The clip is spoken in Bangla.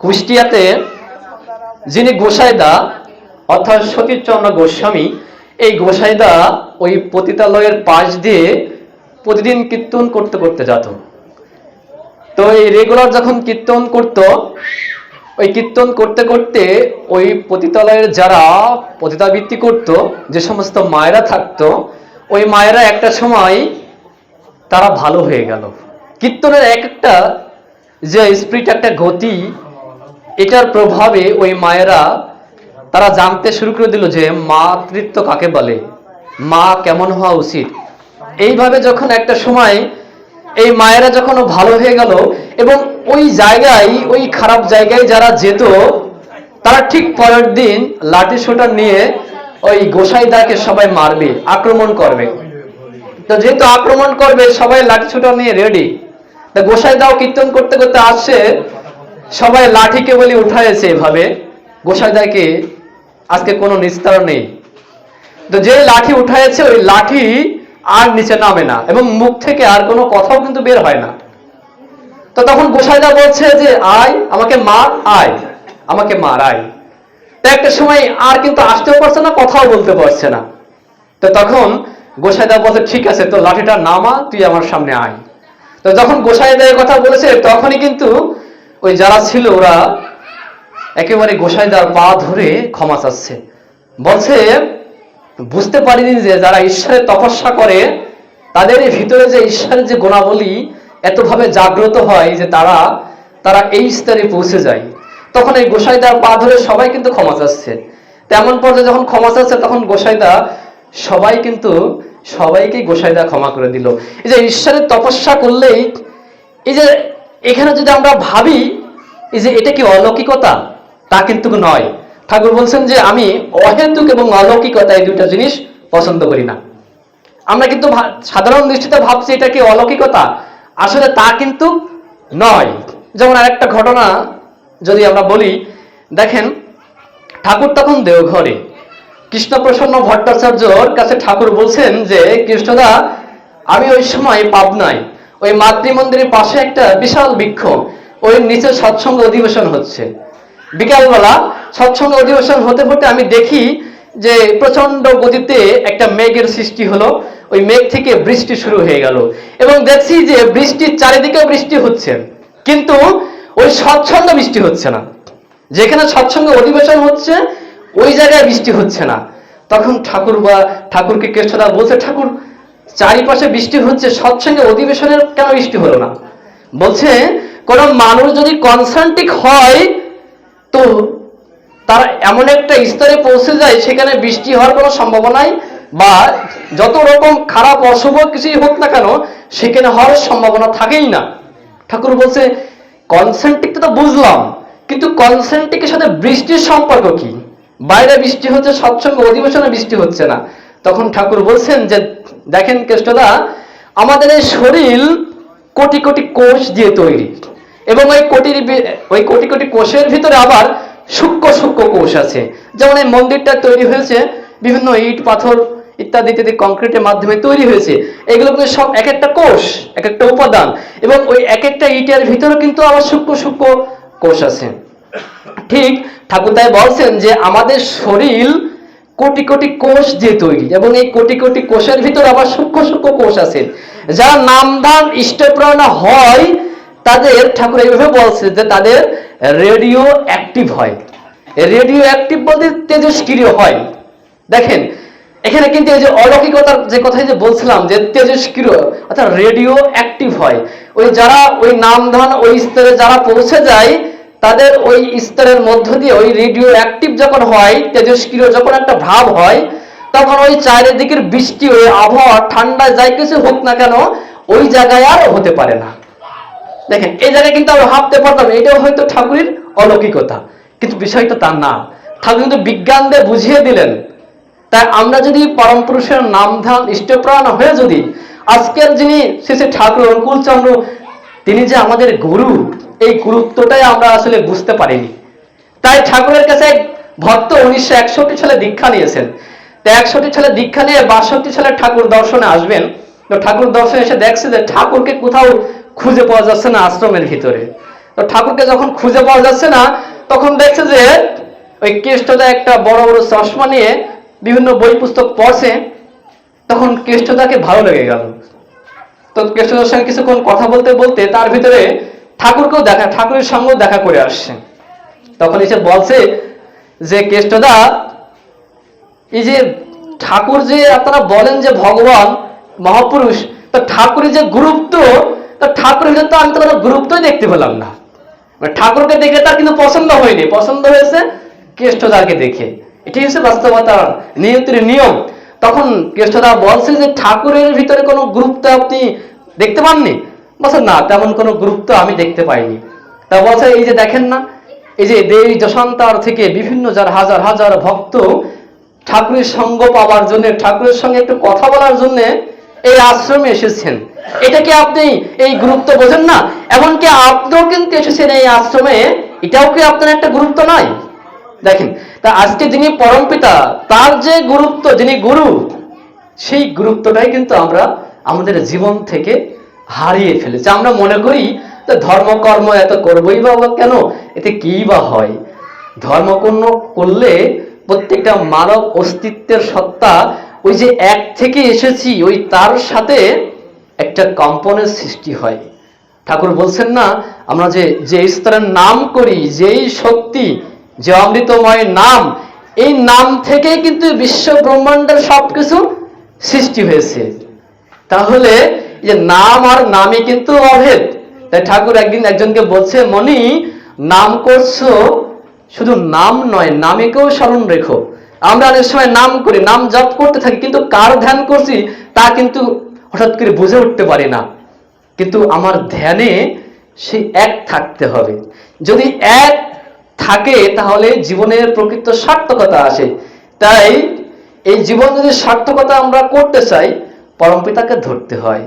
কুষ্টিয়াতে যিনি গোসাইদা, অর্থাৎ সতীশচন্দ্র গোস্বামী, এই গোসাইদা ওই পতিতালয়ের পাশ দিয়ে প্রতিদিন কীর্তন করতে করতে যেত। তো এই রেগুলার যখন কীর্তন করত, ওই কীর্তন করতে করতে ওই পতিতালয়ের যারা পতিতাবৃত্তি করত, যে সমস্ত মায়েরা থাকতো, ওই মায়েরা একটা সময় তারা ভালো হয়ে গেল। কীর্তনের এক একটা যে স্পিরিট, একটা গতি এটার প্রভাবে ওই মায়েরা তারা জানতে শুরু করে দিল যে মাতৃত্ব কাকে বলে? মা কেমন হওয়া উচিত? এইভাবে যখন একটা সময় এই মায়েরা যখন ভালো হয়ে গেল এবং ওই জায়গায়, ওই খারাপ জায়গায় যারা যেত, তারা ঠিক পরের দিন লাঠি সোটা নিয়ে ওই গোসাইদাকে সবাই মারবে, আক্রমণ করবে। তো যেহেতু আক্রমণ করবে, সবাই লাঠি ছোটা নিয়ে রেডি তা গোসাই দাও কীর্তন করতে করতে আসছে সবাই লাঠিকে বলি উঠাইছে এভাবে। গোসাই দাকে আজকে কোনো নিস্তার নেই। তো যে লাঠি উঠাইছে, ওই লাঠি আর নিচে নামে না এবং মুখ থেকে আর কোনো কথাও কিন্তু বের হয় না। তো তখন গোসাইদা বলছে যে, আয়, আমাকে মার, আয়, আমাকে মার, আয়। তো একটা সময় আর কিন্তু আসতেও পারছে না, কথাও বলতে পারছে না। তো তখন গোসাইদা বলছে, ঠিক আছে তো লাঠিটা নামা, তুই আমার সামনে আয়। তো যখন গোসাইদা কথা বলেছে, তখনই কিন্তু ওই যারা ছিল ওরা একেবারে গোসাইদার পা ধরে ক্ষমা চাচ্ছে। বলছে, বুঝতে পারিনি যে যারা ঈশ্বরের তপস্যা করে, তাদের ভিতরে যে ঈশ্বরের যে গুণাবলী এতভাবে জাগ্রত হয় যে তারা তারা এই স্তরে পৌঁছে যায়। তখন এই গোসাইদার পা ধরে সবাই কিন্তু ক্ষমা চাচ্ছে। তেমন পর্যায়ে যখন ক্ষমা চাচ্ছে, তখন গোসাইদা সবাই কিন্তু, সবাইকেই গোসাইদা ক্ষমা করে দিল। এই যে ঈশ্বরের তপস্যা করলেই, এই যে এখানে যদি আমরা ভাবি যে এটা কি অলৌকিকতা? তা কিন্তু নয়। ঠাকুর বলছেন যে আমি অহেতুক এবং অলৌকিকতা এই দুইটা জিনিস পছন্দ করি না। আমরা কিন্তু সাধারণ দৃষ্টিতে ভাবছি এটা কি অলৌকিকতা? আসলে তা কিন্তু নয়। যেমন আরেকটা ঘটনা যদি আমরা বলি, দেখেন, ঠাকুর তখন দেওঘরে। কৃষ্ণপ্রসন্ন ভট্টাচার্যর কাছে ঠাকুর বলছেন যে, কৃষ্ণদা, আমি ওই সময় পাবনায় ওই মাতৃ মন্দিরের পাশে একটা বিশাল বৃক্ষ ওই নিচে সৎসঙ্গ অধিবেশন হচ্ছে। বিকালবেলা সৎসঙ্গ অধিবেশন হতে হতে আমি দেখি যে প্রচণ্ড গতিতে একটা মেঘের সৃষ্টি হলো। ওই মেঘ থেকে বৃষ্টি শুরু হয়ে গেল এবং দেখছি যে বৃষ্টির চারিদিকে বৃষ্টি হচ্ছে। কিন্তু ওই স্বচ্ছন্দ বৃষ্টি হচ্ছে না। যেখানে সৎসঙ্গ অধিবেশন হচ্ছে, ওই জায়গায় বৃষ্টি হচ্ছে না। তখন ঠাকুর বা ঠাকুরকে কেষ্টদা বলছে, ঠাকুর চারিপাশে বৃষ্টি হচ্ছে সৎসঙ্গে অধিবেশনের কেন বৃষ্টি হলো না? বলছে, কোন মানুষ যদি কনসান্ট্রিক হয়, তো তারা এমন একটা স্তরে পৌঁছে যায়, সেখানে বৃষ্টি হওয়ার কোনো সম্ভাবনাই বা যত রকম খারাপ অশুভ কিছুই হোক না কেন, সেখানে হওয়ার সম্ভাবনা থাকেই না। ঠাকুর বলছে কনসেন্ট্রিক তো বুঝলাম, কিন্তু কনসেন্ট্রিকের সাথে বৃষ্টির সম্পর্ক কি? বাইরে বৃষ্টি হচ্ছে সৎসঙ্গ অধিবেশনে বৃষ্টি হচ্ছে না। তখন ঠাকুর বলছেন যে, দেখেন কেষ্টদা, আমাদের এই শরীর কোটি কোটি কোষ দিয়ে তৈরি। এবং ওই কোটির ওই কোটি কোটি কোষের ভিতরে আবার সূক্ষ্ম সূক্ষ্ম কোষ আছে। যেমন এই মন্দিরটা তৈরি হয়েছে, বিভিন্ন ইট, পাথর ইত্যাদি ইত্যাদি কংক্রিটের মাধ্যমে তৈরি হয়েছে। এগুলো কিন্তু সব এক একটা কোষ, এক একটা উপাদান। এবং ওই এক একটা ইটের ভিতরে কিন্তু আবার সূক্ষ্ম সূক্ষ্ম কোষ আছে। ঠিক ঠাকুর তাই বলছেন যে, আমাদের শরীর কোটি কোটি কোষ দিয়ে তৈরি, এবং এই কোটি কোটি কোষের ভিতর আবার সূক্ষ্ম সূক্ষ্ম কোষ আছে। যারা নামধান ইষ্টপ্রেরণা হয়, তাদের ঠাকুর এইভাবে বলছে যে তাদের রেডিও অ্যাক্টিভ হয়। রেডিও অ্যাক্টিভ বলতে তেজস্ক্রিয় হয়। দেখেন, এখানে কিন্তু এই যে অলৌকিকতার যে কথাই যে বলছিলাম যে তেজস্ক্রিয়, অর্থাৎ রেডিও অ্যাক্টিভ হয়। ওই যারা ওই নামধান ওই স্তরে যারা পৌঁছে যায় তাদের ওই স্তরের মধ্য দিয়ে ওই রেডিও অ্যাক্টিভ যখন হয়, তেজস্ক্রিয় যখন একটা ভাব হয়, তখন ওই চারিদিকের বৃষ্টি, ওই আবহাওয়া ঠান্ডা যাই কিছু হোক না কেন, ওই জায়গায় আর হতে পারে না। দেখেন, এই জায়গায় কিন্তু আমরা ভাবতে পারতাম, এটাও হয়তো ঠাকুরের অলৌকিকতা। কিন্তু বিষয়টা তা না। ঠাকুর কিন্তু বিজ্ঞান দিয়ে বুঝিয়ে দিলেন। তাই আমরা যদি পরম পুরুষের নাম ধাম ইষ্টপ্রাণ হয়ে যদি, আজকের যিনি শেষে ঠাকুর অনুকূল চন্দ্র তিনি যে আমাদের গুরু এই গুরুত্বটাই আমরা আসলে বুঝতে পারিনি। তাই ঠাকুরের কাছে এক ভক্ত উনিশশো একষট্টি সালে দীক্ষা নিয়েছেন। তো একষট্টি সালে দীক্ষা নিয়ে বাষট্টি সালে ঠাকুর দর্শনে আসবেন। তো ঠাকুর দর্শনে এসে দেখছে যে ঠাকুরকে কোথাও খুঁজে পাওয়া যাচ্ছে না আশ্রমের ভিতরে। তো ঠাকুরকে যখন খুঁজে পাওয়া যাচ্ছে না, তখন দেখছে যে ওই কেষ্টদা একটা বড় বড় চশমা নিয়ে বিভিন্ন বই পুস্তক পড়ছে। তখন কেষ্টদাকে ভালো লেগে গেল। তো কেষ্টদার সঙ্গে কিছুক্ষণ কথা বলতে বলতে তার ভিতরে ঠাকুরকেও দেখা, ঠাকুরের সঙ্গেও দেখা করে আসছে। তখন এসে বলছে যে, কেষ্টদা, এই যে ঠাকুর যে আপনারা বলেন যে ভগবান, মহাপুরুষ, তো ঠাকুরের যে গুরুত্ব, তো ঠাকুরের তো আমি তো গুরুত্বই দেখতে পেলাম না। মানে ঠাকুরকে দেখে তার কিন্তু পছন্দ হয়নি। পছন্দ হয়েছে কেষ্টদাকে দেখে। এটাই হচ্ছে বাস্তবতা নিয়তির নিয়ম। তখন কেষ্টদা বলছে যে, ঠাকুরের ভিতরে কোনো গুরুত্ব আপনি দেখতে পাননি? বলছে, না, তেমন কোনো গুরুত্ব আমি দেখতে পাইনি। তা বলছে, এই যে দেখেন না, এই যে দেবী যশান্তার থেকে বিভিন্ন যার হাজার হাজার ভক্ত ঠাকুরের সঙ্গ পাওয়ার জন্য, ঠাকুরের সঙ্গে একটু কথা বলার জন্য এই আশ্রমে এসেছেন। এটা কি আপনি এই গুরুত্ব বোঝেন না? এমনকি আপনিও কিন্তু এসেছেন এই আশ্রমে, এটাও কি আপনার একটা গুরুত্ব নয়? দেখেন, তা আজকে যিনি পরমপিতা তার যে গুরুত্ব, যিনি গুরু, সেই গুরুত্বটাই কিন্তু আমরা আমাদের জীবন থেকে হারিয়ে ফেলেছি। আমরা মনে করি যে ধর্মকর্ম এত করবই বা কেন? এতে কি বা হয়? ধর্মকর্ম করলে প্রত্যেকটা মানব অস্তিত্বের সত্তা ওই যে এক থেকে এসেছি, ওই তার সাথে একটা কম্পনের সৃষ্টি হয়। ঠাকুর বলছেন না, আমরা যে যে স্তরের নাম করি, যেই শক্তি, যে অমৃতময় নাম, এই নাম থেকে কিন্তু বিশ্ব ব্রহ্মাণ্ডের সবকিছু সৃষ্টি হয়েছে। তাহলে যে নাম আর নামে কিন্তু অভেদ। তাই ঠাকুর একদিন একজনকে বলছে মনি নাম করছ, শুধু নাম নয়, নামেকেও স্মরণ রেখো। আমরা অনেক সময় নাম করি, নাম জপ করতে থাকি, কিন্তু কার ধ্যান করছি তা কিন্তু হঠাৎ করে বুঝে উঠতে পারি না। কিন্তু আমার ধ্যানে সেই এক থাকতে হবে। যদি এক থাকে, তাহলে জীবনের প্রকৃত সার্থকতা আসে। তাই এই জীবন যদি সার্থকতা আমরা করতে চাই, পরমপিতাকে ধরতে হয়।